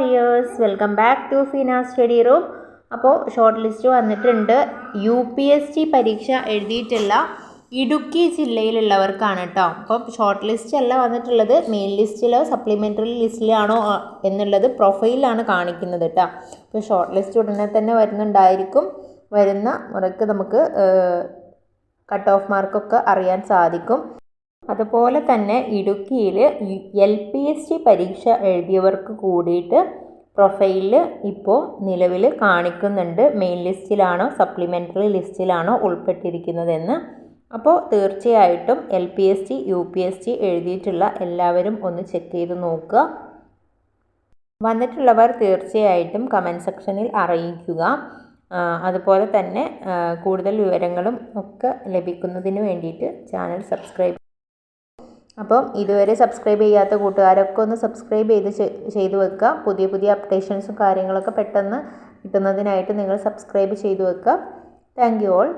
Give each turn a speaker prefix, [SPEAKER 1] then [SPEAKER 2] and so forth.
[SPEAKER 1] Dears welcome back to Fina study room അപ്പോൾ short list വന്നിട്ടുണ്ട്. U P S T പരീക്ഷ എഴുതിയിട്ടുള്ള ഇടുക്കി ജില്ലയിലുള്ളവർക്കാണ് കേട്ടോ അപ്പം ഷോർട്ട് ലിസ്റ്റ് അല്ല വന്നിട്ടുള്ളത്. മെയിൻ ലിസ്റ്റിലോ സപ്ലിമെന്ററി ലിസ്റ്റിലാണോ എന്നുള്ളത് പ്രൊഫൈലാണ് കാണിക്കുന്നത് കേട്ടോ അപ്പോൾ ഷോർട്ട് ലിസ്റ്റ് ഉടനെ തന്നെ വരുന്നുണ്ടായിരിക്കും. വരുന്ന മുറയ്ക്ക് നമുക്ക് കട്ട് ഓഫ് മാർക്കൊക്കെ അറിയാൻ സാധിക്കും. അതുപോലെ തന്നെ ഇടുക്കിയിൽ എൽ പി എസ് ടി പരീക്ഷ എഴുതിയവർക്ക് കൂടിയിട്ട് പ്രൊഫൈലിൽ ഇപ്പോൾ നിലവിൽ കാണിക്കുന്നുണ്ട്. മെയിൻ ലിസ്റ്റിലാണോ സപ്ലിമെന്ററി ലിസ്റ്റിലാണോ ഉൾപ്പെട്ടിരിക്കുന്നതെന്ന്. അപ്പോൾ തീർച്ചയായിട്ടും L P S T U P S T എഴുതിയിട്ടുള്ള എല്ലാവരും ഒന്ന് ചെക്ക് ചെയ്ത് നോക്കുക. വന്നിട്ടുള്ളവർ തീർച്ചയായിട്ടും കമന്റ് സെക്ഷനിൽ അറിയിക്കുക. അതുപോലെ തന്നെ കൂടുതൽ വിവരങ്ങളും ഒക്കെ ലഭിക്കുന്നതിന് വേണ്ടിയിട്ട് ചാനൽ സബ്സ്ക്രൈബ് അപ്പം ഇതുവരെ സബ്സ്ക്രൈബ് ചെയ്യാത്ത കൂട്ടുകാരൊക്കെ ഒന്ന് സബ്സ്ക്രൈബ് ചെയ്ത് ചെയ്തു വെക്കുക. പുതിയ പുതിയ അപ്ഡേഷൻസും കാര്യങ്ങളൊക്കെ പെട്ടെന്ന് കിട്ടുന്നതിനായിട്ട് നിങ്ങൾ സബ്സ്ക്രൈബ് ചെയ്തു വെക്കുക. Thank you all